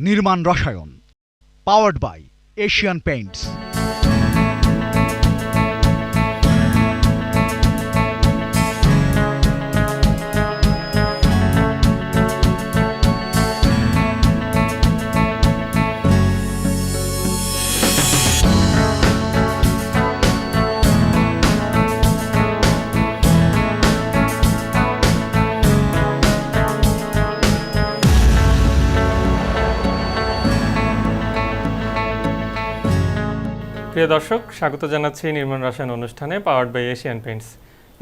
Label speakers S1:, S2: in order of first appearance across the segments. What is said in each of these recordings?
S1: নির্মাণ রসায়ন powered by Asian Paints
S2: প্রিয় দর্শক, স্বাগত জানাচ্ছি নির্মাণ রসায়ন অনুষ্ঠানে পাওয়ার্ড বাই এশিয়ান পেইন্টস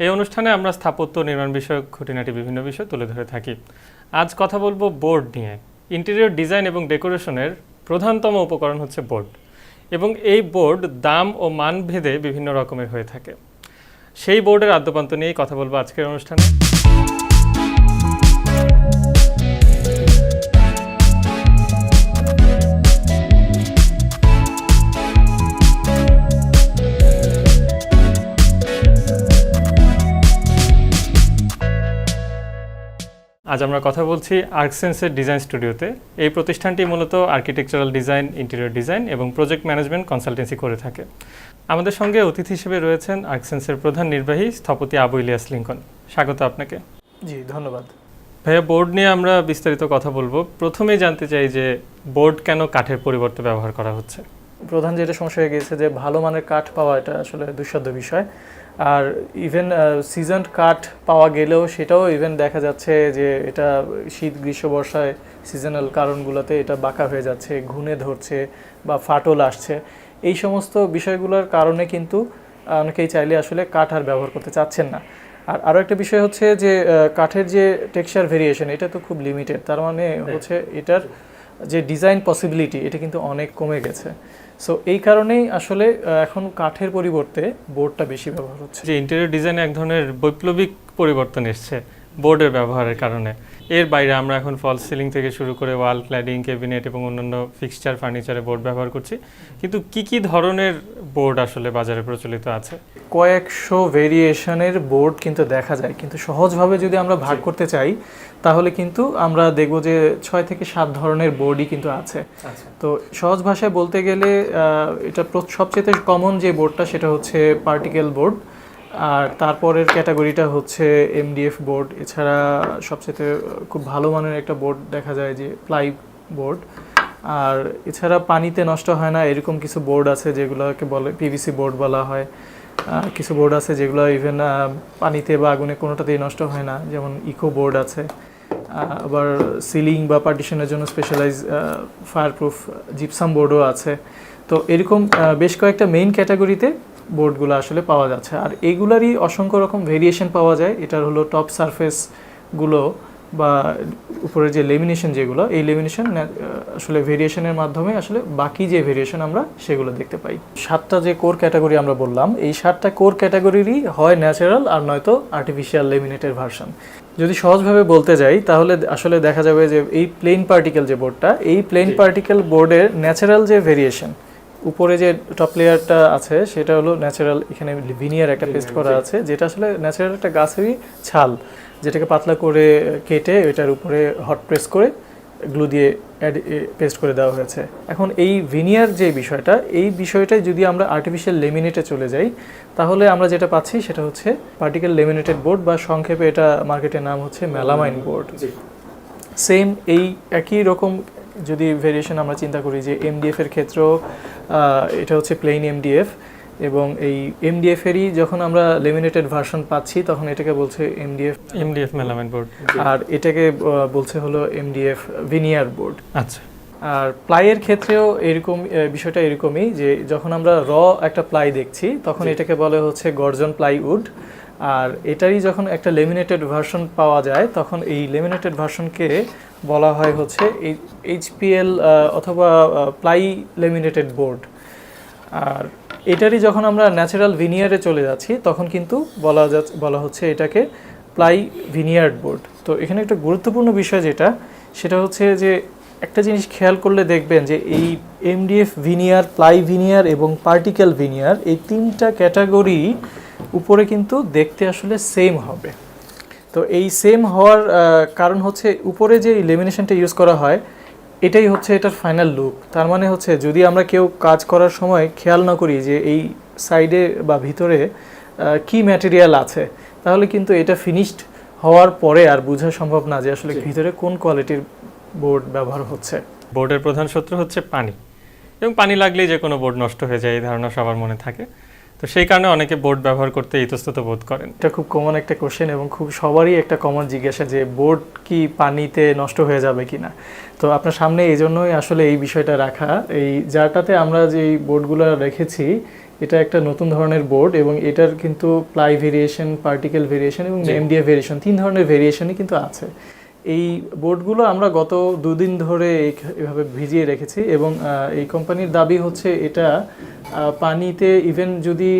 S2: এই অনুষ্ঠানে আমরা স্থাপত্য নির্মাণ বিষয়ক খুঁটিনাটি বিভিন্ন বিষয় তুলে ধরে থাকি। আজ কথা বলব বোর্ড নিয়ে। ইন্টেরিয়র ডিজাইন এবং ডেকোরেশনের প্রধানতম উপকরণ হচ্ছে বোর্ড এবং এই বোর্ড দাম ও মান ভেদে বিভিন্ন রকমের হয়ে থাকে। সেই বোর্ডের আদ্যপান্ত নিয়েই কথা বলব আজকের অনুষ্ঠানে। আজ আমরা কথা বলছি আর্কসেন্সের ডিজাইন স্টুডিওতে। এই প্রতিষ্ঠানটি মূলত আর্কিটেকচারাল ডিজাইন ইন্টেরিয়র ডিজাইন এবং প্রজেক্ট ম্যানেজমেন্ট কনসালটেন্সি করে থাকে। আমাদের সঙ্গে অতিথি হিসেবে রয়েছেন আর্কসেন্সের প্রধান নির্বাহী স্থপতি আবু ইলিয়াস লিঙ্কন। স্বাগত আপনাকে।
S3: জি ধন্যবাদ।
S2: ভাইয়া বোর্ড নিয়ে আমরা বিস্তারিত কথা বলব। প্রথমেই জানতে চাই যে বোর্ড কেন কাঠের পরিবর্তে ব্যবহার করা হচ্ছে?
S3: প্রধান যেটা সমস্যা হয়ে গেছে যে ভালো মানের কাঠ পাওয়া এটা আসলে দুঃসাধ্য বিষয়। আর ইভেন সিজনড কাঠ পাওয়া গেলেও সেটাও ইভেন দেখা যাচ্ছে যে এটা শীত গ্রীষ্ম বর্ষায় সিজনাল কারণগুলোতে এটা বাঁকা হয়ে যাচ্ছে ঘুনে ধরছে বা ফাটল আসছে। এই সমস্ত বিষয়গুলোর কারণে কিন্তু অনেকেই চাইলে আসলে কাঠ আর ব্যবহার করতে চাচ্ছেন না। আর আরও একটা বিষয় হচ্ছে যে কাঠের যে টেক্সচার ভেরিয়েশন এটা তো খুব লিমিটেড তার মানে হচ্ছে এটার যে ডিজাইন পসিবিলিটি এটা কিন্তু অনেক কমে গেছে। সো এই কারণেই আসলে এখন কাঠের পরিবর্তে বোর্ডটা বেশি ব্যবহার হচ্ছে।
S2: যে ইন্টেরিয়র ডিজাইনে এক ধরনের বৈপ্লবিক পরিবর্তন এসছে। বোর্ডের ব্যবহারের কারণে। এর বাইরে আমরা এখন ফল সিলিং থেকে শুরু করে ওয়াল ক্ল্যাডিং ক্যাবিনেট এবং অন্যান্য ফিক্সচার ফার্নিচারে বোর্ড ব্যবহার করছি। কিন্তু কি কি ধরনের বোর্ড আসলে বাজারে প্রচলিত আছে?
S3: কয়েকশো ভেরিয়েশনের বোর্ড কিন্তু দেখা যায়। কিন্তু সহজভাবে যদি আমরা ভাগ করতে চাই তাহলে কিন্তু আমরা দেখব যে ছয় থেকে সাত ধরনের বোর্ডই কিন্তু আছে। তো সহজ ভাষায় বলতে গেলে এটা সবচেয়ে কমন যে বোর্ডটা সেটা হচ্ছে পার্টিকেল বোর্ড আর তারপরের ক্যাটাগরিটা হচ্ছে এমডিএফ বোর্ড এছাড়া সবচেয়ে খুব ভালো মানের একটা বোর্ড দেখা যায় যে প্লাই বোর্ড আর এছাড়া পানিতে নষ্ট হয় না, এরকম কিছু বোর্ড আছে যেগুলোকে বলে পিভিসি বোর্ড বলা হয়। কিছু বোর্ড আছে যেগুলো ইভেন পানিতে বা আগুনে কোনোটাতেই নষ্ট হয় না, যেমন ইকো বোর্ড আছে। আবার সিলিং বা পার্টিশনের জন্য স্পেশালাইজ ফায়ারপ্রুফ জিপসাম বোর্ডও আছে। তো এরকম বেশ কয়েকটা মেইন ক্যাটাগরিতে বোর্ডগুলো আসলে পাওয়া যাচ্ছে। আর এগুলারই অসংখ্য রকম ভেরিয়েশন পাওয়া যায়। এটার হলো টপ সারফেসগুলো বা উপরের যে লেমিনেশন যেগুলো এই লেমিনেশন আসলে ভেরিয়েশনের মাধ্যমে আসলে বাকি যে ভেরিয়েশন আমরা সেগুলো দেখতে পাই। সাতটা যে কোর ক্যাটাগরি আমরা বললাম এই সাতটা কোর ক্যাটাগরিরই হয় ন্যাচারাল আর নয়তো আর্টিফিশিয়াল লেমিনেটের ভার্সন যদি সহজভাবে বলতে যাই তাহলে আসলে দেখা যাবে যে এই প্লেন পার্টিকেল যে বোর্ডটা এই প্লেন পার্টিকেল বোর্ডের ন্যাচারাল যে ভেরিয়েশন উপরে যে টপ লেয়ারটা আছে সেটা হলো ন্যাচারাল এখানে ভিনিয়ার একটা পেস্ট করা আছে যেটা আসলে ন্যাচারাল একটা গাছেরই ছাল যেটাকে পাতলা করে কেটে এটার উপরে হট প্রেস করে গ্লু দিয়ে পেস্ট করে দেওয়া হয়েছে। এখন এই ভিনিয়ার যে বিষয়টা এই বিষয়টাই যদি আমরা আর্টিফিশিয়াল লেমিনেটে চলে যাই তাহলে আমরা যেটা পাচ্ছি সেটা হচ্ছে পার্টিকেল লেমিনেটেড বোর্ড বা সংক্ষেপে এটা মার্কেটের নাম হচ্ছে মেলামাইন বোর্ড সেম এই একই রকম যদি ভেরিয়েশন আমরা চিন্তা করি যে এমডিএফ এর ক্ষেত্রেও এটা হচ্ছে প্লেন এমডিএফ এবং এই এমডিএফ এরই যখন আমরা লেমিনেটেড ভার্সন পাচ্ছি তখন এটাকে বলছে এমডিএফ
S2: এমডিএফ মেলামেন্ট বোর্ড
S3: আর এটাকে বলছে হলো এমডিএফ ভিনিয়ার বোর্ড
S2: আচ্ছা।
S3: আর প্লাইয়ের ক্ষেত্রেও এরকম বিষয়টা এরকমই যে যখন আমরা র একটা প্লাই দেখছি তখন এটাকে বলে হচ্ছে গর্জন প্লাইউড আর এটারই যখন একটা লেমিনেটেড ভার্সন পাওয়া যায়, তখন এই লেমিনেটেড ভার্সনকে বলা হয় হচ্ছে এইচপিএল অথবা প্লাই লেমিনেটেড বোর্ড আর এটারই যখন আমরা ন্যাচারাল ভিনিয়ারে চলে যাচ্ছি, তখন কিন্তু বলা যাচ্ছে বলা হচ্ছে এটাকে প্লাই ভিনিয়ার্ড বোর্ড তো এখানে একটা গুরুত্বপূর্ণ বিষয় যেটা, সেটা হচ্ছে যে একটা জিনিস খেয়াল করলে দেখবেন যে এই এমডিএফ ভিনিয়ার প্লাই ভিনিয়ার এবং পার্টিকেল ভিনিয়ার এই তিনটা ক্যাটাগরি উপরে কিন্তু দেখতে আসলে সেম হবে। তো এই সেম হওয়ার কারণ হচ্ছে উপরে যে লেমিনেশনটা ইউজ করা হয় এটাই হচ্ছে এটার ফাইনাল লুক তার মানে হচ্ছে যদি আমরা কেউ কাজ করার সময় খেয়াল না করি যে এই সাইডে বা ভিতরে কি ম্যাটেরিয়াল আছে তাহলে কিন্তু এটা ফিনিশড হওয়ার পরে আর বোঝা সম্ভব না যে আসলে ভিতরে কোন কোয়ালিটির বোর্ড ব্যবহার হচ্ছে।
S2: বোর্ডের প্রধান শত্রু হচ্ছে পানি। এবং পানি লাগলেই যে কোনো বোর্ড নষ্ট হয়ে যায় এই ধারণা সবার মনে থাকে। তো সেই কারণে অনেকে বোর্ড ব্যবহার করতে ইতস্তত বোধ করেন।
S3: এটা খুব কমন একটা কোশ্চেন এবং খুব সবারই একটা কমন জিজ্ঞাসা যে বোর্ড কি পানিতে নষ্ট হয়ে যাবে কিনা? তো আপনার সামনে এই জন্যই আসলে এই বিষয়টা রাখা। এই যারটাতে আমরা যে বোর্ডগুলো রেখেছি এটা একটা নতুন ধরনের বোর্ড এবং এটার কিন্তু প্লাই ভেরিয়েশন পার্টিকেল ভেরিয়েশন এবং
S2: জি।
S3: এমডিএফ ভেরিয়েশন তিন ধরনের ভেরিয়েশনই কিন্তু আছে। এই বোর্ডগুলো আমরা গত দুদিন ধরে এই- এভাবে ভিজিয়ে রেখেছি এবং এই কোম্পানির দাবি হচ্ছে এটা পানিতে ইভেন যদি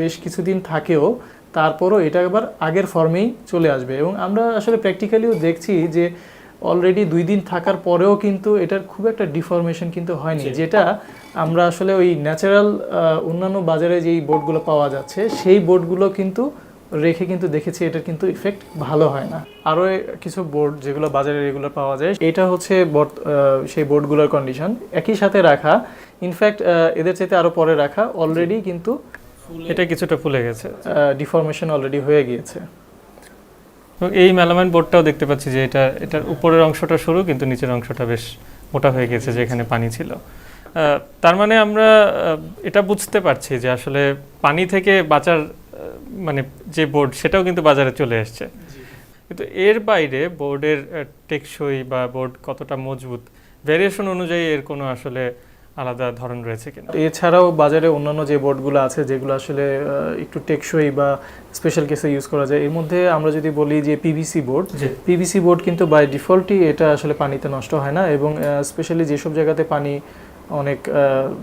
S3: বেশ কিছুদিন থাকেও তারপরও এটা আবার আগের ফর্মেই চলে আসবে। এবং আমরা আসলে প্র্যাকটিক্যালিও দেখছি যে অলরেডি দুই দিন থাকার পরেও কিন্তু এটার খুব একটা ডিফরমেশন কিন্তু হয়নি। যেটা আমরা আসলে ওই ন্যাচারাল অন্যান্য বাজারে যেই বোর্ডগুলো পাওয়া যাচ্ছে সেই বোর্ডগুলো কিন্তু রেখে কিন্তু দেখেছি এটার কিন্তু ইফেক্ট ভালো হয় না। আরও কিছু বোর্ড যেগুলো বাজারে রেগুলার পাওয়া যায়, এটা হচ্ছে সেই বোর্ডগুলোর কন্ডিশন একই সাথে রাখা ইনফ্যাক্ট এদের চাইতে আরও পরে রাখা অলরেডি কিন্তু
S2: এটা কিছুটা ফুলে গেছে।
S3: ডিফরমেশন অলরেডি হয়ে গিয়েছে।
S2: এই মেলামাইন বোর্ডটাও দেখতে পাচ্ছি যে এটা, এটার উপরের অংশটা সরু, কিন্তু নিচের অংশটা বেশ মোটা হয়ে গেছে, যেখানে পানি ছিল। তার মানে আমরা এটা বুঝতে পারছি যে আসলে পানি থেকে বাঁচার মানে যে বোর্ড সেটাও কিন্তু বাজারে চলে এসছে। কিন্তু এর বাইরে বোর্ডের টেকসই বা বোর্ড কতটা মজবুত ভেরিয়েশন অনুযায়ী এর কোনো আসলে আলাদা ধরন রয়েছে কিনা?
S3: এছাড়াও বাজারে অন্যান্য যে বোর্ডগুলো আছে যেগুলো আসলে একটু টেকসই বা স্পেশাল কেসে ইউজ করা যায় এর মধ্যে আমরা যদি বলি যে পিভিসি বোর্ড পিভিসি বোর্ড কিন্তু বাই ডিফল্টই এটা আসলে পানিতে নষ্ট হয় না এবং স্পেশালি যেসব জায়গাতে পানি অনেক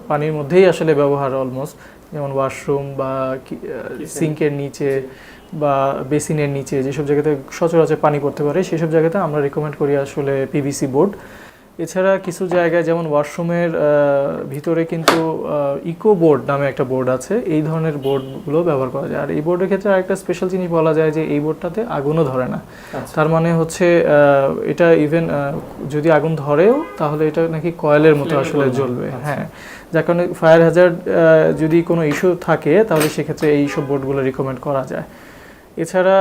S3: পানির মধ্যেই আসলে ব্যবহার অলমোস্ট যেমন ওয়াশরুম বা সিঙ্কের নিচে বা বেসিনের নিচে যেসব জায়গাতে সচরাচর পানি পড়তে পারে সেসব জায়গাতে আমরা রেকমেন্ড করি আসলে পিভিসি বোর্ড এছাড়া কিছু জায়গায় যেমন ওয়াশরুমের ভিতরে কিন্তু ইকো বোর্ড নামে একটা বোর্ড আছে এই ধরনের বোর্ডগুলো ব্যবহার করা যায়। আর এই বোর্ডের ক্ষেত্রে আরেকটা স্পেশাল জিনিস বলা যায় যে এই বোর্ডটাতে আগুনও ধরে না। তার মানে হচ্ছে এটা ইভেন যদি আগুন ধরেও তাহলে এটা নাকি কয়েলের মতো আসলে জ্বলবে
S2: আচ্ছা।
S3: হ্যাঁ। যার কারণে ফায়ার হ্যাজার্ড যদি কোনো ইস্যু থাকে তাহলে সেক্ষেত্রে এই সব বোর্ডগুলো রিকমেন্ড করা যায়। এছাড়া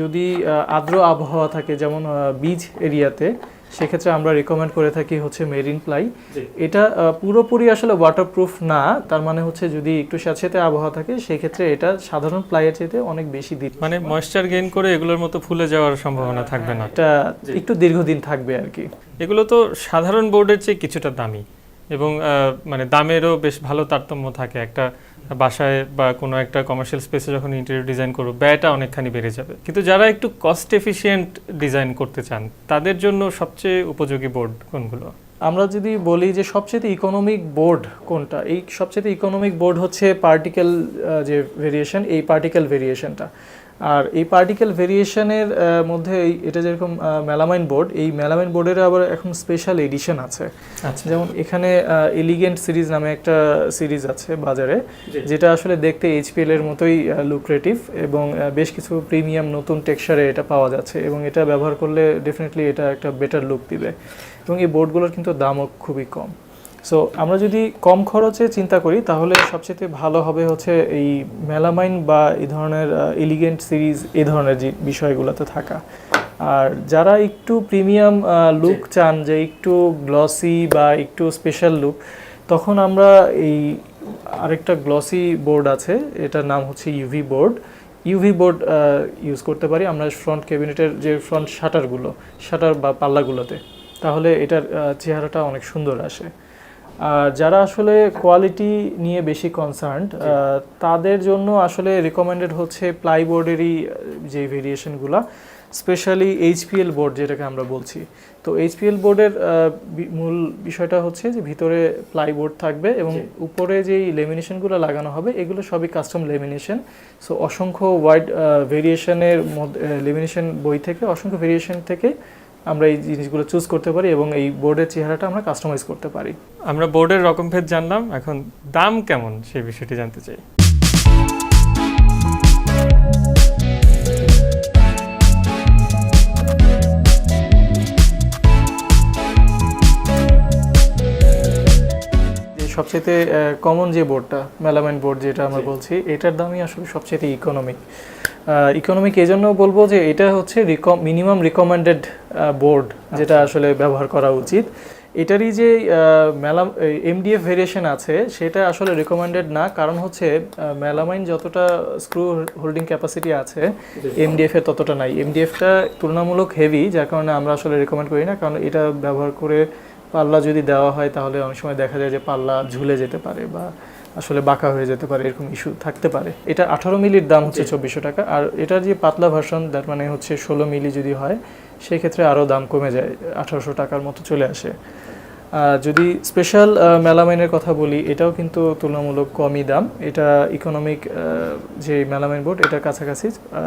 S3: যদি আর্দ্র আবহাওয়া থাকে যেমন বীজ এরিয়াতে সেক্ষেত্রে আমরা রিকমেন্ড করে থাকি হচ্ছে মেরিন প্লাই এটা পুরোপুরি আসলে ওয়াটারপ্রুফ না তার মানে হচ্ছে যদি একটু স্যাঁতস্যাঁতে আবহাওয়া থাকে সেক্ষেত্রে এটা সাধারণ প্লাইয়ের চাইতে অনেক বেশি দিন
S2: মানে ময়েশ্চার গেইন করে এগুলোর মতো ফুলে যাওয়ার সম্ভাবনা থাকবে না।
S3: এটা একটু দীর্ঘদিন থাকবে আর কি।
S2: এগুলো তো সাধারণ বোর্ডের চেয়ে কিছুটা দামি। এবং মানে দামেরও বেশ ভালো তারতম্য থাকে। একটা বাসায় বা কোনো একটা কমার্শিয়াল স্পেসে যখন ইন্টেরিয়র ডিজাইন করব, ব্যয়টা অনেকখানি বেড়ে যাবে। কিন্তু যারা একটু কস্ট এফিসিয়েন্ট ডিজাইন করতে চান, তাদের জন্য সবচেয়ে উপযোগী বোর্ড কোনগুলো?
S3: আমরা যদি বলি যে সবচেয়ে ইকোনমিক বোর্ড কোনটা, এই সবচেয়ে ইকোনমিক বোর্ড হচ্ছে পার্টিকেল যে ভেরিয়েশন এই পার্টিকেল ভেরিয়েশনটা আর এই পার্টিকেল ভেরিয়েশনের মধ্যে এই- এটা যেরকম মেলামাইন বোর্ড এই মেলামাইন বোর্ডের আবার এখন স্পেশাল এডিশন আছে।
S2: আচ্ছা।
S3: যেমন এখানে এলিগেন্ট সিরিজ নামে একটা সিরিজ আছে বাজারে যেটা আসলে দেখতে এইচপিএল এর মতোই লুক্রেটিভ এবং বেশ কিছু প্রিমিয়াম নতুন টেক্সচারে এটা পাওয়া যাচ্ছে এবং এটা ব্যবহার করলে ডেফিনেটলি এটা একটা বেটার লুক দিবে। এবং এই বোর্ডগুলোর কিন্তু দামও খুবই কম। সো আমরা যদি কম খরচে চিন্তা করি তাহলে সবচেয়ে ভালো হবে হচ্ছে এই মেলামাইন বা এই ধরনের এলিগেন্ট সিরিজ এই ধরনের যে বিষয়গুলোতে থাকা। আর যারা একটু প্রিমিয়াম লুক চান যে একটু গ্লসি বা একটু স্পেশাল লুক তখন আমরা এই আরেকটা গ্লসি বোর্ড আছে এটার নাম হচ্ছে UV board UV board use করতে পারি আমরা ফ্রন্ট ক্যাবিনেটের যে ফ্রন্ট শাটারগুলো শাটার বা পাল্লাগুলোতে। তাহলে এটার চেহারাটা অনেক সুন্দর আসে। আর যারা আসলে কোয়ালিটি নিয়ে বেশি কনসার্নড তাদের জন্য আসলে রেকমেন্ডেড হচ্ছে প্লাইবোর্ডেরই যে ভেরিয়েশনগুলো স্পেশালি এইচপিএল বোর্ড যেটাকে আমরা বলছি। তো এইচপিএল বোর্ডের মূল বিষয়টা হচ্ছে যে ভিতরে প্লাইবোর্ড থাকবে এবং উপরে যেই লেমিনেশনগুলো লাগানো হবে এগুলো সবই কাস্টম লেমিনেশন সো অসংখ্য ওয়াইড ভেরিয়েশনের মধ্যে লেমিনেশন বই থেকে অসংখ্য ভেরিয়েশন থেকে আমরা এই জিনিসগুলো চুজ করতে পারি এবং এই বোর্ডের চেহারাটা আমরা কাস্টমাইজ করতে পারি।
S2: আমরা বোর্ডের রকম ভেদ জানলাম এখন দাম কেমন সেই বিষয়টি জানতে চাই।
S3: সবচেয়ে কমন যে বোর্ডটা মেলামাইন বোর্ড যেটা আমরা বলছি এটার দামই আসলে সবচেয়ে ইকোনমিক ইকোনমিক এই জন্য বলব যে এটা হচ্ছে মিনিমাম রিকমেন্ডেড বোর্ড যেটা আসলে ব্যবহার করা উচিত। এটারই যে মেলাম এমডিএফ ভেরিয়েশন আছে সেটা আসলে রিকমেন্ডেড না। কারণ হচ্ছে মেলামাইন যতটা স্ক্রু হোল্ডিং ক্যাপাসিটি আছে এমডিএফ এর ততটা নাই। এমডিএফটা তুলনামূলক হেভি যার কারণে আমরা আসলে রেকমেন্ড করি না। কারণ এটা ব্যবহার করে পাল্লা যদি দেওয়া হয় তাহলে অনেক সময় দেখা যায় যে পাল্লা ঝুলে যেতে পারে বা আসলে বাঁকা হয়ে যেতে পারে এরকম ইস্যু থাকতে পারে। এটা আঠারো মিলির দাম হচ্ছে চব্বিশশো টাকা। আর এটার যে পাতলা ভার্সন তার মানে হচ্ছে ষোলো মিলি যদি হয় সেক্ষেত্রে আরও দাম কমে যায় আঠারোশো টাকার মতো চলে আসে। আর যদি স্পেশাল মেলামাইনের কথা বলি এটাও কিন্তু তুলনামূলক কমই দাম। এটা ইকোনমিক যে মেলামাইন বোর্ড এটার কাছাকাছি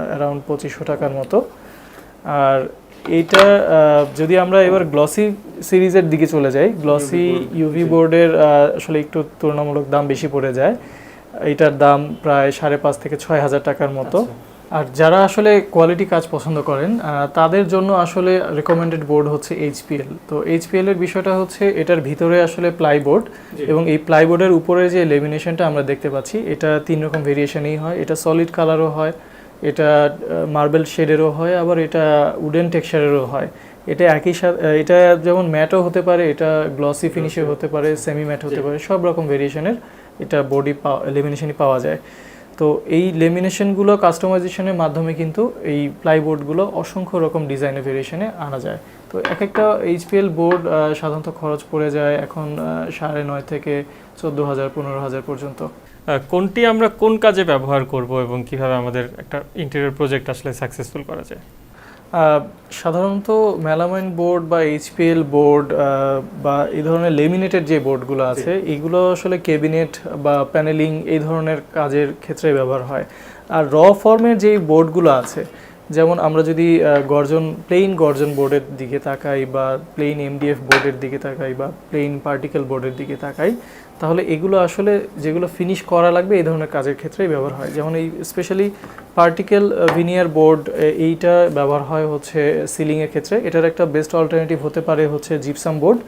S3: অ্যারাউন্ড পঁচিশশো টাকার মতো। আর এইটা যদি আমরা এবার গ্লসি সিরিজের দিকে চলে যাই গ্লসি ইউভি বোর্ডের আসলে একটু তুলনামূলক দাম বেশি পড়ে যায়। এটার দাম প্রায় সাড়ে পাঁচ থেকে ছয় হাজার টাকার মতো। আর যারা আসলে কোয়ালিটি কাজ পছন্দ করেন তাদের জন্য আসলে রেকমেন্ডেড বোর্ড হচ্ছে এইচপিএল তো এইচপিএল এর বিষয়টা হচ্ছে এটার ভিতরে আসলে প্লাইবোর্ড এবং এই প্লাইবোর্ডের উপরে যে লেমিনেশনটা আমরা দেখতে পাচ্ছি এটা তিন রকম ভেরিয়েশনই হয়। এটা সলিড কালারও হয় এটা মার্বেল শেডেরও হয় আবার এটা উডেন টেক্সচারেরও হয়। এটা একই সাথে এটা যেমন ম্যাটও হতে পারে এটা গ্লসি ফিনিশের হতে পারে সেমি ম্যাট হতে পারে সব রকম ভেরিয়েশনের এটা বডি লেমিনেশনই পাওয়া যায়। তো এই লেমিনেশনগুলো কাস্টমাইজেশনের মাধ্যমে কিন্তু এই প্লাইবোর্ডগুলো অসংখ্য রকম ডিজাইনের ভেরিয়েশনে আনা যায়। তো এক একটা এইচপিএল বোর্ড সাধারণত খরচ পড়ে যায় এখন সাড়ে নয় থেকে চোদ্দ হাজার পনেরো হাজার পর্যন্ত।
S2: কোনটি আমরা কোন কাজে ব্যবহার করব এবং কীভাবে আমাদের একটা ইন্টেরিয়র প্রজেক্ট আসলে সাকসেসফুল করা যায়?
S3: সাধারণত মেলামাইন বোর্ড বা এইচপিএল বোর্ড বা এই ধরনের লেমিনেটেড যে বোর্ডগুলো আছে এগুলো আসলে কেবিনেট বা প্যানেলিং এই ধরনের কাজের ক্ষেত্রে ব্যবহার হয়। আর র ফর্মের যেই বোর্ডগুলো আছে যেমন আমরা যদি গর্জন প্লেইন গর্জন বোর্ডের দিকে তাকাই বা প্লেইন এমডিএফ বোর্ডের দিকে তাকাই বা প্লেইন পার্টিকেল বোর্ডের দিকে তাকাই তাহলে এগুলো আসলে যেগুলো ফিনিশ করা লাগবে এই ধরনের কাজের ক্ষেত্রেই ব্যবহার হয়। যেমন এই স্পেশালি পার্টিকেল ভিনিয়ার বোর্ড এইটা ব্যবহার হয় হচ্ছে সিলিংয়ের ক্ষেত্রে। এটার একটা বেস্ট অল্টারনেটিভ হতে পারে হচ্ছে জিপসাম বোর্ড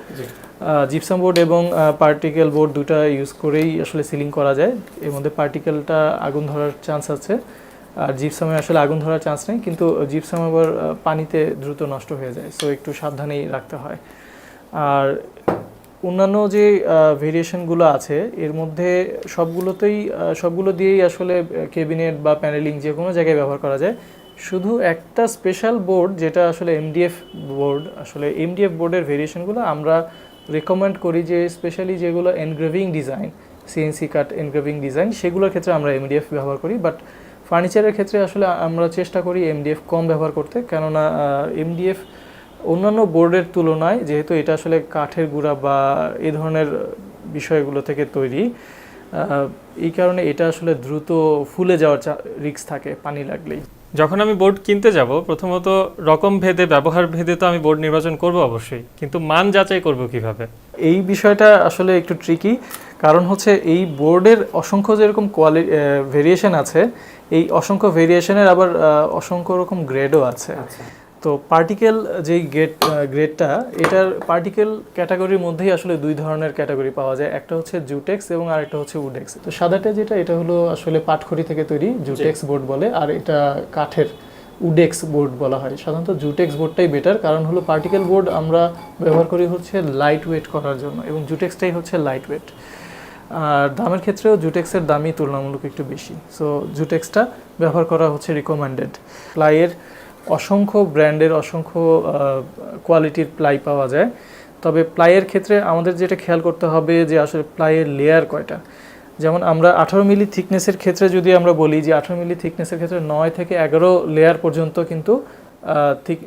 S3: জিপসাম বোর্ড এবং পার্টিকেল বোর্ড দুটা ইউজ করেই আসলে সিলিং করা যায়। এর মধ্যে পার্টিকেলটা আগুন ধরার চান্স আছে আর জিপসামে আসলে আগুন ধরার চান্স নেই। কিন্তু জিপসাম আবার পানিতে দ্রুত নষ্ট হয়ে যায় সো একটু সাবধানেই রাখতে হয়। আর অন্যান্য যে ভেরিয়েশনগুলো আছে, এর মধ্যে সবগুলোতেই সবগুলো দিয়েই আসলে কেবিনেট বা প্যানেলিং যে কোনো জায়গায় ব্যবহার করা যায়। শুধু একটা স্পেশাল বোর্ড যেটা আসলে এমডিএফ বোর্ড আসলে এমডিএফ বোর্ডের ভেরিয়েশনগুলো আমরা রেকমেন্ড করি যে স্পেশালি যেগুলো engraving design CNC cut engraving design সেগুলোর ক্ষেত্রে আমরা এমডিএফ ব্যবহার করি। বাট ফার্নিচারের ক্ষেত্রে আসলে আমরা চেষ্টা করি এমডিএফ কম ব্যবহার করতে। কেননা এমডিএফ অন্যান্য বোর্ডের তুলনায় যেহেতু এটা আসলে কাঠের গুঁড়া বা এই ধরনের বিষয়গুলো থেকে তৈরি এই কারণে এটা আসলে দ্রুত ফুলে যাওয়ার রিস্ক থাকে পানি লাগলেই।
S2: যখন আমি বোর্ড কিনতে যাব প্রথমত রকম ভেদে ব্যবহার ভেদে তো আমি বোর্ড নির্বাচন করব অবশ্যই কিন্তু মান যাচাই করব কীভাবে?
S3: এই বিষয়টা আসলে একটু ট্রিকি কারণ হচ্ছে এই বোর্ডের অসংখ্য যেরকম কোয়ালি ভেরিয়েশন আছে এই অসংখ্য ভেরিয়েশনের আবার অসংখ্য রকম গ্রেডও আছে। তো পার্টিকেল যেই গ্রেড গ্রেডটা এটার পার্টিকেল ক্যাটাগরির মধ্যেই আসলে দুই ধরনের ক্যাটাগরি পাওয়া যায়। একটা হচ্ছে জুটেক্স এবং আরেকটা হচ্ছে উডেক্স তো সাদাটা যেটা এটা হলো আসলে পাটখড়ি থেকে তৈরি জুটেক্স বোর্ড বলে আর এটা কাঠের উডেক্স বোর্ড বলা হয়। সাধারণত জুটেক্স বোর্ডটাই বেটার কারণ হলো পার্টিকেল বোর্ড আমরা ব্যবহার করি হচ্ছে লাইট ওয়েট করার জন্য এবং জুটেক্সটাই হচ্ছে লাইট ওয়েট আর দামের ক্ষেত্রেও জুটেক্সের দামই তুলনামূলক একটু বেশি। সো জুটেক্সটা ব্যবহার করা হচ্ছে রিকমেন্ডেড প্লাইয়ের অসংখ্য ব্র্যান্ডের অসংখ্য কোয়ালিটির প্লাই পাওয়া যায়। তবে প্লাইয়ের ক্ষেত্রে আমাদের যেটা খেয়াল করতে হবে যে আসলে প্লাইয়ের লেয়ার কয়টা। যেমন আমরা আঠারো মিলি থিকনেসের ক্ষেত্রে যদি আমরা বলি যে আঠারো মিলি থিকনেসের ক্ষেত্রে নয় থেকে এগারো লেয়ার পর্যন্ত কিন্তু ঠিক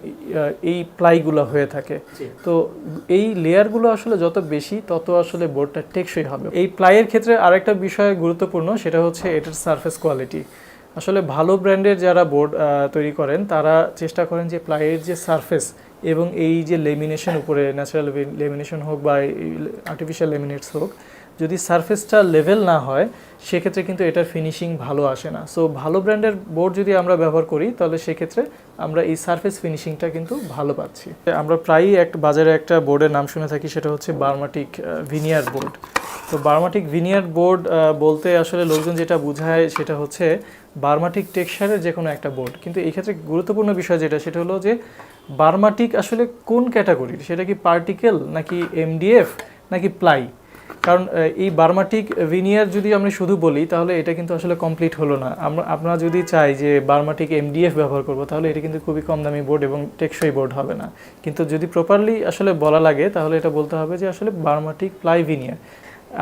S3: এই প্লাইগুলো হয়ে থাকে। তো এই লেয়ারগুলো আসলে যত বেশি তত আসলে বোর্ডটা টেকসই হবে। এই প্লাইয়ের ক্ষেত্রে আরেকটা বিষয় গুরুত্বপূর্ণ সেটা হচ্ছে এটার সারফেস কোয়ালিটি আসলে ভালো ব্র্যান্ডের যারা বোর্ড তৈরি করেন, তারা চেষ্টা করেন যে প্লাইয়ের যে সারফেস এবং এই যে লেমিনেশন উপরে ন্যাচারাল লেমিনেশন হোক বা আর্টিফিশিয়াল লেমিনেটস হোক, যদি সারফেসটা লেভেল না হয়, সেক্ষেত্রে কিন্তু এটার ফিনিশিং ভালো আসে না। সো ভালো ব্র্যান্ডের বোর্ড যদি আমরা ব্যবহার করি, তাহলে সেক্ষেত্রে আমরা এই সারফেস ফিনিশিংটা কিন্তু ভালো পাচ্ছি। আমরা প্রায়ই একটা বাজারে একটা বোর্ডের নাম শুনে থাকি, সেটা হচ্ছে বার্মাটিক ভিনিয়ার বোর্ড। তো বার্মাটিক ভিনিয়ার বোর্ড বলতে আসলে লোকজন যেটা বোঝায় সেটা হচ্ছে বার্মাটিক টেক্সচারের যে কোনো একটা বোর্ড। কিন্তু এই ক্ষেত্রে গুরুত্বপূর্ণ বিষয় যেটা, সেটা হলো যে বার্মাটিক আসলে কোন ক্যাটাগরির সেটা কি পার্টিকেল নাকি এমডিএফ নাকি প্লাই? কারণ এই বার্মাটিক ভিনিয়ার যদি আমরা শুধু বলি, তাহলে এটা কিন্তু আসলে কমপ্লিট হলো না। আমরা আপনারা যদি চাই যে বার্মাটিক এমডিএফ ব্যবহার করব, তাহলে এটা কিন্তু খুবই কম দামি বোর্ড এবং টেকসই বোর্ড হবে না। কিন্তু যদি প্রপারলি আসলে বলা লাগে, তাহলে এটা বলতে হবে যে আসলে বার্মাটিক প্লাই ভিনিয়ার।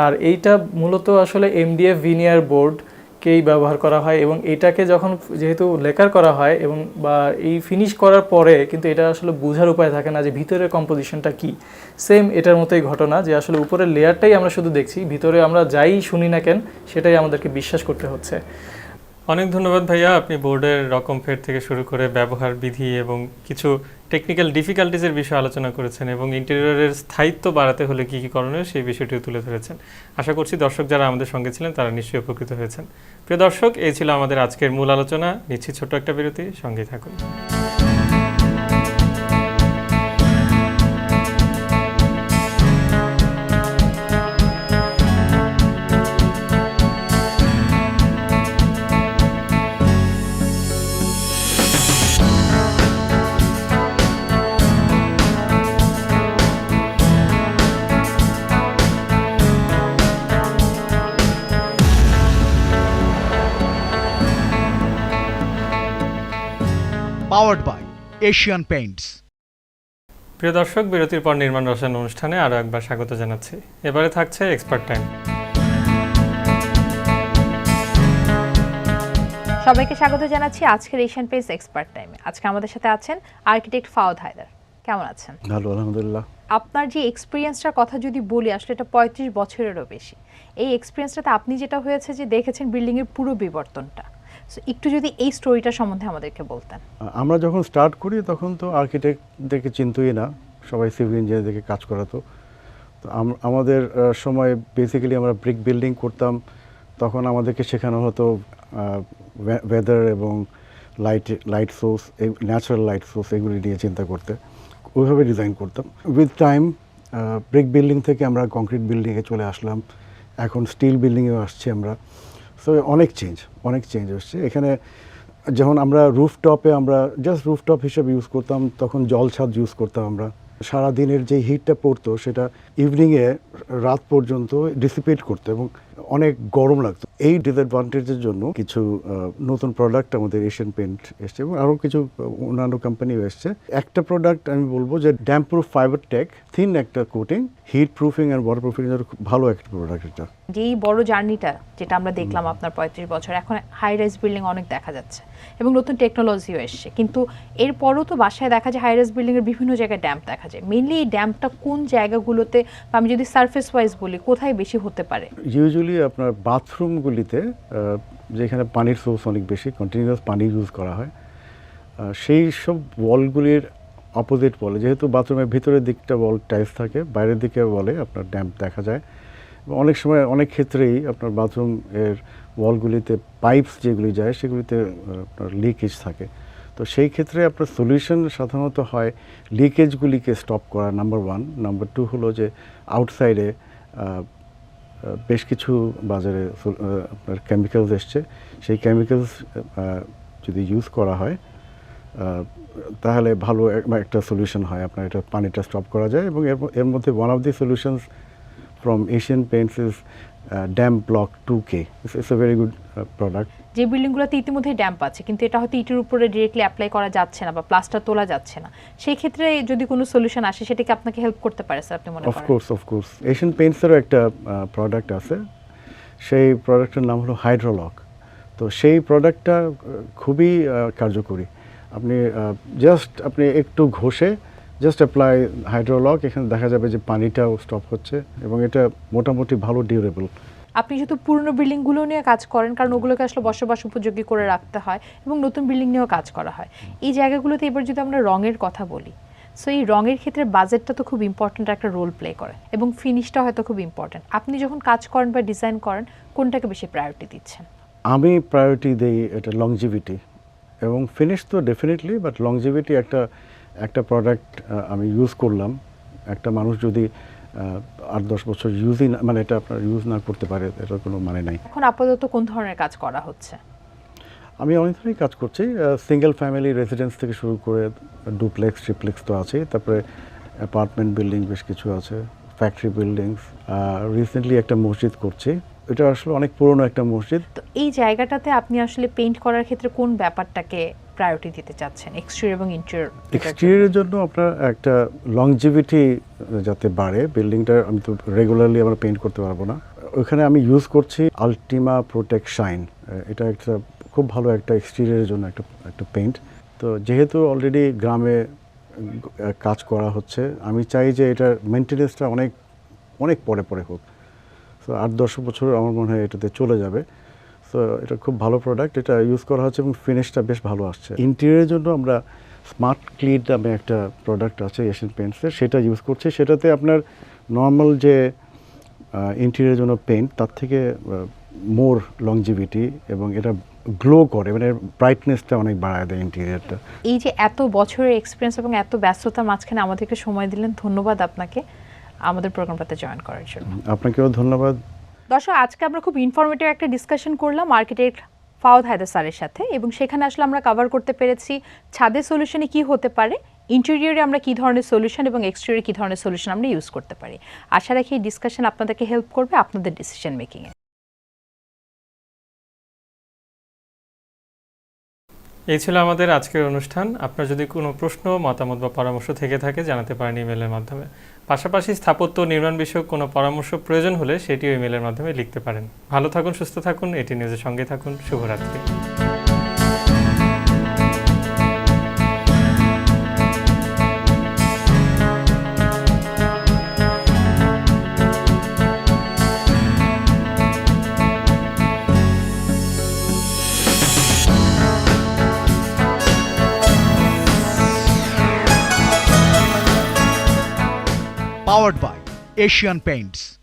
S3: আর এইটা মূলত আসলে এমডিএফ ভিনিয়ার বোর্ডকেই ব্যবহার করা হয় এবং এটাকে যখন যেহেতু লেকার করা হয় এবং বা এই ফিনিশ করার পরে কিন্তু এটা আসলে বোঝার উপায় থাকে না যে ভিতরের কম্পোজিশনটা কি। সেম এটার মতোই ঘটনা যে আসলে উপরের লেয়ারটাই আমরা শুধু দেখছি, ভিতরে আমরা যাই শুনি না কেন সেটাই আমাদেরকে বিশ্বাস করতে হচ্ছে।
S2: অনেক ধন্যবাদ ভাইয়া, আপনি বোর্ডের রকম ফের থেকে শুরু করে ব্যবহার বিধি এবং কিছু টেকনিক্যাল ডিফিকাল্টিজের বিষয়ে আলোচনা করেছেন এবং ইন্টেরিয়রের স্থায়িত্ব বাড়াতে হলে কী কী করণীয় সেই বিষয়টিও তুলে ধরেছেন। আশা করছি দর্শক যারা আমাদের সঙ্গে ছিলেন, তারা নিশ্চয়ই উপকৃত হয়েছেন। প্রিয় দর্শক, এই ছিল আমাদের আজকের মূল আলোচনা। নিচ্ছি ছোট্ট একটা বিরতি সঙ্গে থাকুন।
S1: Powered by Asian Paints.
S2: প্রিয় দর্শক বিরতির পর নির্মাণ রসায়ন অনুষ্ঠানে আরও একবার স্বাগত জানাচ্ছি। এবারে থাকছে এক্সপার্ট টাইম
S4: সবাইকে স্বাগত জানাচ্ছি আজকের এশিয়ান পেস এক্সপার্ট টাইমে আজকে আমাদের সাথে আছেন আর্কিটেক্ট ফাওয়াদ হায়দার। কেমন আছেন?
S5: ভালো আলহামদুলিল্লাহ।
S4: আপনার যে এক্সপিরিয়েন্সটার কথা যদি বলি আসলে এটা পঁয়ত্রিশ বছরেরও বেশি। এই এক্সপিরিয়েন্সটাতে আপনি যেটা হয়েছে যে দেখেছেন বিল্ডিংয়ের পুরো বিবর্তনটা। একটু যদি এই স্টোরিটা সম্বন্ধে আমাদেরকে বলতেন।
S5: আমরা যখন স্টার্ট করি, তখন তো আর্কিটেক্টদেরকে চিনতই না। সবাই সিভিল ইঞ্জিনিয়ারদেরকে কাজ করাতো। তো আমাদের সময় বেসিক্যালি আমরা ব্রিক বিল্ডিং করতাম। তখন আমাদেরকে শেখানো হতো ওয়েদার এবং light light source natural light source এগুলি নিয়ে চিন্তা করতে। ওইভাবে ডিজাইন করতাম। উইথ টাইম ব্রিক বিল্ডিং থেকে আমরা কংক্রিট বিল্ডিংয়ে চলে আসলাম। এখন স্টিল বিল্ডিংয়েও আসছি আমরা। সো অনেক চেঞ্জ অনেক চেঞ্জ হচ্ছে এখানে যখন আমরা রুফটপে আমরা জাস্ট রুফটপ হিসেবে ইউজ করতাম, তখন জল ছাদ ইউজ করতাম আমরা। সারাদিনের যে হিটটা পড়তো, সেটা ইভিনিংয়ে রাত পর্যন্ত ডিসিপেট করতো এবং অনেক গরম লাগতো। এই ডিসঅ্যাডভান্টেজের জন্য কিছু নতুন প্রোডাক্ট আমাদের এশিয়ান পেন্ট এসছে এবং আরও কিছু অন্যান্য কোম্পানিও এসছে। একটা প্রোডাক্ট আমি বলব যে damp proof fibre tech thin একটা কোটিং হিট প্রুফিং আর ওয়াটার প্রুফিং এর খুব ভালো একটা প্রোডাক্ট এটা।
S4: যে এই বড় জার্নিটা যেটা আমরা দেখলাম আপনার পঁয়ত্রিশ বছর এখন হাই রাইজ বিল্ডিং অনেক দেখা যাচ্ছে এবং নতুন টেকনোলজিও এসছে। কিন্তু এরপরও তো বাসায় দেখা যায় হাই রাইজ বিল্ডিংয়ের বিভিন্ন জায়গায় ড্যাম্প দেখা যায়। মেনলি এই ড্যাম্পটা কোন জায়গাগুলোতে আমি যদি সারফেস ওয়াইজ বলি, কোথায় বেশি হতে পারে?
S5: ইউজুয়ালি আপনার বাথরুমগুলিতে যেখানে পানির সোর্স অনেক বেশি কন্টিনিউয়াস পানি ইউজ করা হয় সেই সব ওয়ালগুলির অপোজিট বলে যেহেতু বাথরুমের ভিতরের দিকটা ওয়াল টাইলস থাকে, বাইরের দিকে বলে আপনার ড্যাম্প দেখা যায়। অনেক সময় অনেক ক্ষেত্রেই আপনার বাথরুম এর ওয়ালগুলিতে পাইপস যেগুলি যায়, সেগুলিতে আপনার লিকেজ থাকে। তো সেই ক্ষেত্রে আপনার সলিউশন সাধারণত হয় লিকেজগুলিকে স্টপ করা নাম্বার ওয়ান নাম্বার টু হলো যে আউটসাইডে বেশ কিছু বাজারে আপনার কেমিক্যালস এসছে। সেই কেমিক্যালস যদি ইউজ করা হয় তাহলে ভালো একটা সলিউশন হয়। আপনার এটা পানিটা স্টপ করা যায় এবং এর এর মধ্যে one of the solutions from Asian Paints is damp block two K it's a very good product
S4: যে বিল্ডিংগুলোতে ইতিমধ্যে ড্যাম্প আছে কিন্তু এটা হয়তো ইটের উপরে ডিরেক্টলি অ্যাপ্লাই করা যাচ্ছে না বা প্লাস্টার তোলা যাচ্ছে না। সেই ক্ষেত্রে যদি কোনো সলিউশন আসে সেটাকে আপনাকে হেল্প করতে পারে স্যার আপনি মনে করেন?
S5: অফকোর্স অফকোর্স এশিয়ান পেন্টসেরও একটা প্রোডাক্ট আছে। সেই প্রোডাক্টের নাম হলো হাইড্রোলক তো সেই প্রোডাক্টটা খুবই কার্যকরী। আপনি জাস্ট আপনি একটু ঘষে জাস্ট অ্যাপ্লাই হাইড্রোলক এখানে দেখা যাবে যে পানিটাও স্টপ হচ্ছে এবং এটা মোটামুটি ভালো ডিউরেবল
S4: আপনি যেহেতু পুরনো বিল্ডিংগুলো নিয়ে কাজ করেন কারণ ওগুলোকে আসলে বসবাস উপযোগী করে রাখতে হয় এবং নতুন বিল্ডিং নিয়েও কাজ করা হয়। এই জায়গাগুলোতে এবার যদি আমরা রঙের কথা বলি সো এই রঙের ক্ষেত্রে বাজেটটা তো খুব ইম্পর্ট্যান্ট একটা রোল প্লে করে এবং ফিনিশটা হয়তো খুব ইম্পর্ট্যান্ট আপনি যখন কাজ করেন বা ডিজাইন করেন কোনটাকে বেশি প্রায়োরিটি দিচ্ছেন?
S5: আমি প্রায়োরিটি দিই এটা লংজিভিটি এবং ফিনিশ তো ডেফিনেটলি বাট লংজিভিটি একটা একটা প্রোডাক্ট আমি ইউজ করলাম। একটা মানুষ যদি আট দশ বছর ইউজই না মানে এটা আপনার ইউজ না করতে পারে এটার কোনো মানে নাই।
S4: এখন আপাতত কোন ধরনের কাজ করা হচ্ছে?
S5: আমি অনেক ধরনের কাজ করছি সিঙ্গেল ফ্যামিলি রেসিডেন্স থেকে শুরু করে ডুপ্লেক্স ট্রিপ্লেক্স তো আছেই। তারপরে অ্যাপার্টমেন্ট বিল্ডিং বেশ কিছু আছে ফ্যাক্টরি বিল্ডিংস রিসেন্টলি একটা মসজিদ করছি। এটা আসলে অনেক পুরনো একটা মসজিদ।
S4: তো এই জায়গাটাতে আপনি আসলে পেইন্ট করার ক্ষেত্রে কোন ব্যাপারটাকে প্রায়োরিটি দিতে চাচ্ছেন? এক্সটেরিয়র এবং ইন্টেরিয়র
S5: এক্সটেরিয়রের জন্য আপনার একটা লংজিভিটি যাতে বাড়ে বিল্ডিংটা আমি তো রেগুলারলি আমরা পেইন্ট করতে পারব না। ওখানে আমি ইউজ করছি আলটিমা প্রোটেক্ট শাইন এটা একটা খুব ভালো একটা এক্সটেরিয়রের জন্য একটা একটা পেইন্ট তো যেহেতু অলরেডি গ্রামে কাজ করা হচ্ছে আমি চাই যে এটার মেনটেনেন্সটা অনেক অনেক পরে পরে হোক। তো আট দশ বছর আমার মনে হয় এটাতে চলে যাবে। সো এটা খুব ভালো প্রোডাক্ট এটা ইউজ করা হচ্ছে এবং ফিনিশটা বেশ ভালো আসছে। ইন্টেরিয়রের জন্য আমরা স্মার্ট ক্লিন নামে একটা প্রোডাক্ট আছে এশিয়ান পেন্টসের সেটা ইউজ করছি। সেটাতে আপনার নর্মাল যে ইন্টেরিয়রের জন্য পেন্ট তার থেকে মোর লংজিভিটি এবং এটা গ্লো করে মানে ব্রাইটনেসটা অনেক বাড়ায় দেয় ইন্টেরিয়রটা
S4: এই যে এত বছরের এক্সপিরিয়েন্স এবং এত ব্যস্ততার মাঝখানে আমাদেরকে সময় দিলেন, ধন্যবাদ আপনাকে। আমাদের প্রোগ্রামটাতে জয়েন করার জন্য।
S5: আপনাকেও ধন্যবাদ।
S4: দর্শক আজকে আমরা খুব ইনফরমেটিভ একটা ডিসকাশন করলাম মার্কেটের ফাওয়াদ হায়দার স্যারের সাথে এবং সেখানে আসলে আমরা কভার করতে পেরেছি ছাদে সলিউশনে কি হতে পারে ইন্টেরিয়রে আমরা কি ধরনের সলিউশন এবং এক্সটেরিয়রে কি ধরনের সলিউশন আমরা ইউজ করতে পারি। আশা রাখি এই ডিসকাশন আপনাদেরকে হেল্প করবে আপনাদের ডিসিশন মেকিংয়ে
S2: এই ছিল আমাদের আজকের অনুষ্ঠান। আপনার যদি কোনো প্রশ্ন মতামত বা পরামর্শ থেকে থাকে জানাতে পারেন ইমেলের মাধ্যমে। পাশাপাশি স্থাপত্য নির্মাণ বিষয়ক কোনো পরামর্শ প্রয়োজন হলে সেটিও ইমেলের মাধ্যমে লিখতে পারেন। ভালো থাকুন, সুস্থ থাকুন, এটি নিউজের সঙ্গে থাকুন। শুভরাত্রি।
S1: Asian Paints.